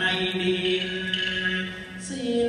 nay đi, xin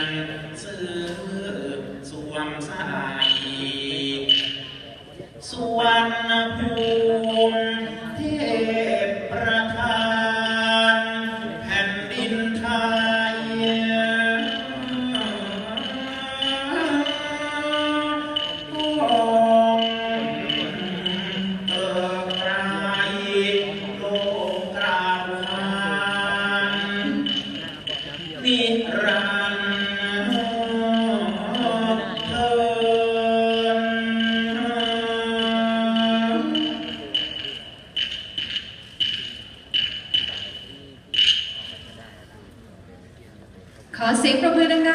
นสืบสวมสาย సేపు ప్రభుత్వంగా